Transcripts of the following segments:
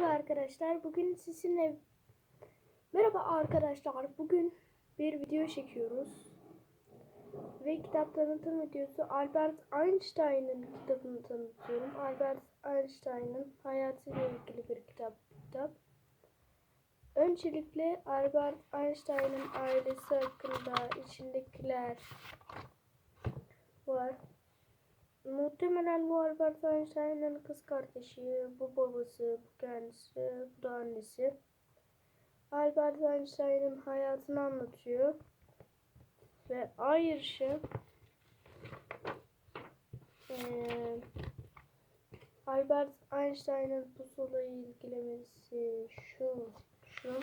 Merhaba arkadaşlar. Bugün sizinle Merhaba arkadaşlar. Bugün bir video çekiyoruz. Ve kitap tanıtım videosu Albert Einstein'ın kitabını tanıtıyorum. Albert Einstein'ın hayatıyla ilgili bir kitap. kitap. Öncelikle Albert Einstein'ın ailesi hakkında içindekiler var. Muhtemelen bu Albert Einstein'ın kız kardeşi, bu babası, bu kendisi, bu da annesi. Albert Einstein'ın hayatını anlatıyor. Ve ayrıca eee Albert Einstein'ın pusula ilgilemesi şu, şu.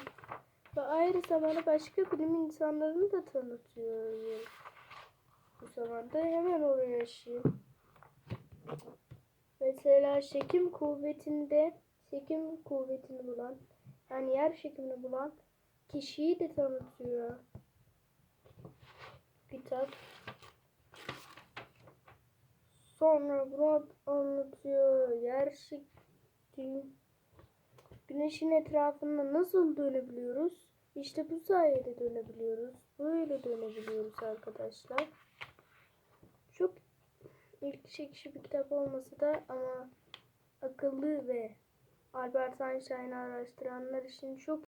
Ve ayrı zamanda başka bilim insanlarını da tanıtıyor. Bu zamanda hemen oraya yaşayayım. Mesela çekim kuvvetinde çekim kuvvetini bulan yani yer çekimini bulan kişiyi de tanıtıyor. Kitap. Sonra bunu anlatıyor. Yer çekimi. Güneşin etrafında nasıl dönebiliyoruz? İşte bu sayede dönebiliyoruz. Böyle dönebiliyoruz arkadaşlar. Çok ilgi çekici bir kitap olmasa da ama akıllı ve Albert Einstein'ı araştıranlar için çok